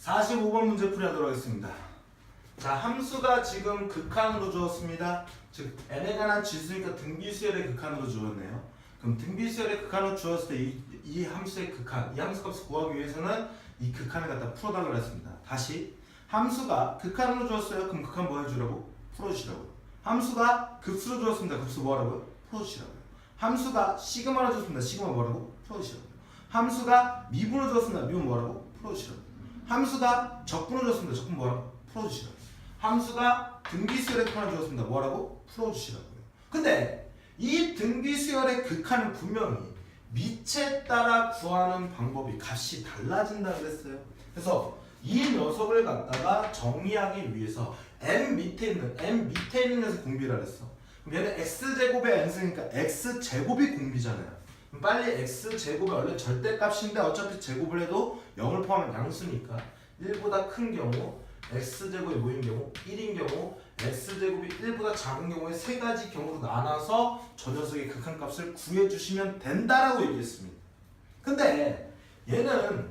45번 문제 풀이하도록 하겠습니다. 자, 함수가 지금 극한으로 주었습니다. 즉 n에 관한 지수니까 등비수열의 극한으로 주었네요. 그럼 등비수열의 극한으로 주었을 때 이 이 함수의 극한, 이 함수 값을 구하기 위해서는 이 극한을 갖다 풀어달라고 했습니다. 다시 함수가 극한으로 주었어요. 그럼 극한 뭐 해주라고? 풀어주시라고요. 함수가 급수로 주었습니다. 급수 뭐하라고요? 풀어주시라고요. 함수가 시그마로 주었습니다. 시그마 뭐라고? 풀어주시라고요. 함수가 미분으로 주었습니다. 미분 뭐라고? 풀어주시라고요. 함수가 적분으로 줬습니다. 적분 뭐라고? 풀어주시라고. 함수가 등비수열의 극한을 주었습니다. 뭐라고? 풀어주시라고요. 근데 이 등비수열의 극한은 분명히 밑에 따라 구하는 방법이 값이 달라진다 그랬어요. 그래서 이 녀석을 갖다가 정리하기 위해서 m 밑에 있는 m 밑에 있는 녀석 공비라 그랬어. 그럼 얘는 x 제곱의 n승이니까 x 제곱이 공비잖아요. 빨리 x 제곱이 원래 절대값인데 어차피 제곱을 해도 0을 포함한 양수니까 1보다 큰 경우 x제곱이 뭐인 경우 1인 경우 x제곱이 1보다 작은 경우에 세 가지 경우로 나눠서 저 녀석의 극한값을 구해주시면 된다라고 얘기했습니다. 근데 얘는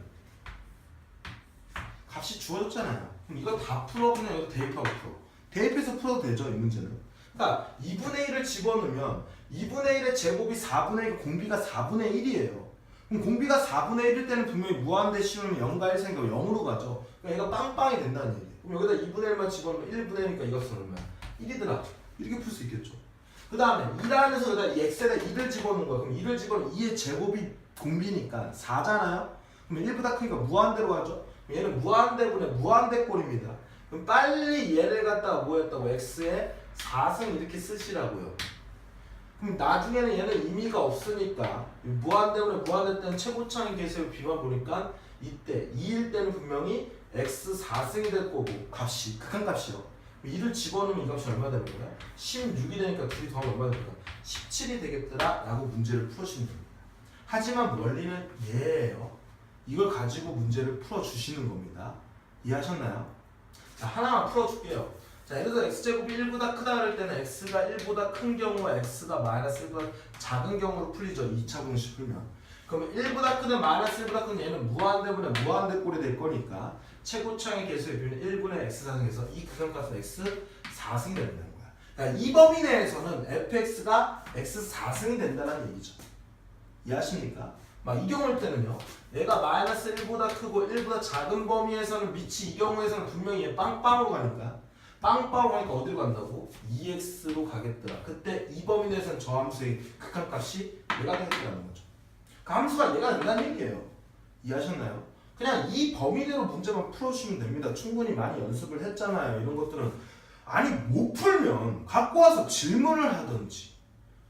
값이 주어졌잖아요. 그럼 이거 다 풀어 그냥 여기 대입하고 풀어. 대입해서 풀어도 되죠 이 문제는. 그러니까 2분의 1을 집어넣으면 2분의 1의 제곱이 4분의 1, 공비가 4분의 1이에요. 그럼 공비가 4분의 1일 때는 분명히 무한대 씌우면 0과 1 생겨 0으로 가죠. 그러니까 얘가 빵빵이 된다는 얘기예요. 그럼 여기다 2분의 1만 집어넣으면 1분의 1이니까 이것은 얼마야? 1이더라. 이렇게 풀 수 있겠죠. 그 다음에 2 안에서 여기다 이 x에다 2를 집어넣은 거야. 그럼 2를 집어넣으면 2의 제곱이 공비니까 4잖아요. 그러면 1보다 크니까 무한대로 가죠. 그럼 얘는 무한대분의 무한대꼴입니다. 그럼 빨리 얘를 갖다가 뭐 했다고? x에 4승 이렇게 쓰시라고요. 그럼 나중에는 얘는 의미가 없으니까 무한대분의 무한대 때는 최고차항의 계수의 비만 보니까 이때 2일 때는 분명히 x 4승이 될 거고 값이 극한값이요. 2를 집어넣으면 이 값이 얼마 되는 거야? 16이 되니까 둘이 더하면 얼마 되는 거야? 17이 되겠더라 라고 문제를 풀어주시면 됩니다. 하지만 원리는 얘예요. 이걸 가지고 문제를 풀어주시는 겁니다. 이해하셨나요? 자 하나만 풀어줄게요. 자 예를 들어 x제곱이 1보다 크다 그럴 때는 x가 1보다 큰 경우와 x가 마이너스 1보다 작은 경우로 풀리죠. 2차 공식 풀면. 그러면 1보다 크든 마이너스 1보다 큰 얘는 무한대분의 무한대꼴이 될 거니까 최고차항의 개수의 비율은 1분의 x4승에서 이 극한값은 x 4승이 된다는 거야. 그러니까 이 범위 내에서는 fx가 x 4승이 된다는 얘기죠. 이해하십니까? 막 이 경우일 때는요. 얘가 마이너스 1보다 크고 1보다 작은 범위에서는 밑이 이 경우에서는 분명히 얘 빵빵으로 가니까 빵빵으로 가니까 어디로 간다고? 2x로 가겠더라. 그때 이 범위 내에서는 저 함수의 극한값이 얘가 되겠다는 거죠. 그 함수가 얘가 된다는 얘기예요. 이해하셨나요? 그냥 이 범위 내로 문제만 풀어주시면 됩니다. 충분히 많이 연습을 했잖아요. 이런 것들은 아니 못 풀면 갖고 와서 질문을 하든지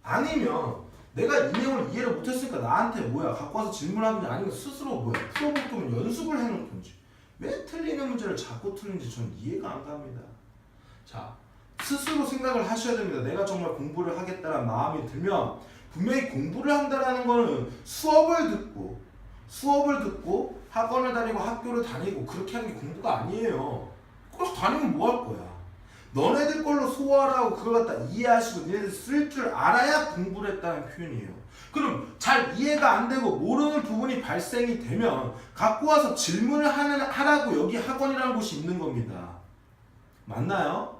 아니면 내가 이 내용을 이해를 못했으니까 나한테 뭐야 갖고 와서 질문하든지 아니면 스스로 뭐야 풀어볼 거면 연습을 해놓든지 왜 틀리는 문제를 자꾸 틀리는지 전 이해가 안 갑니다. 자 스스로 생각을 하셔야 됩니다. 내가 정말 공부를 하겠다는 마음이 들면 분명히 공부를 한다라는 거는 수업을 듣고 수업을 듣고 학원을 다니고 학교를 다니고 그렇게 하는 게 공부가 아니에요. 그래서 다니면 뭐 할 거야? 너네들 걸로 소화하라고 그걸 갖다 이해하시고 니네들 쓸 줄 알아야 공부를 했다는 표현이에요. 그럼 잘 이해가 안 되고 모르는 부분이 발생이 되면 갖고 와서 질문을 하는, 하라고 여기 학원이라는 곳이 있는 겁니다. 맞나요?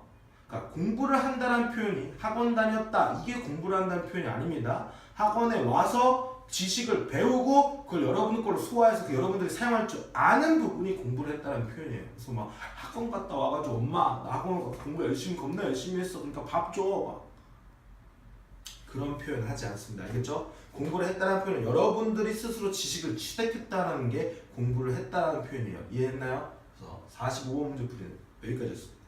그러니까 공부를 한다는 표현이 학원 다녔다 이게 공부를 한다는 표현이 아닙니다. 학원에 와서 지식을 배우고 그걸 여러분들 걸로 소화해서 그 여러분들이 사용할 줄 아는 부분이 공부를 했다는 표현이에요. 그래서 막 학원 갔다 와가지고 엄마 나 학원 공부 열심히 겁나 열심히 했어 그러니까 밥 줘. 막 그런 표현 하지 않습니다. 알겠죠? 공부를 했다는 표현은 여러분들이 스스로 지식을 취득했다는 게 공부를 했다는 표현이에요. 이해했나요? 그래서 45번 문제 풀이는 여기까지였습니다.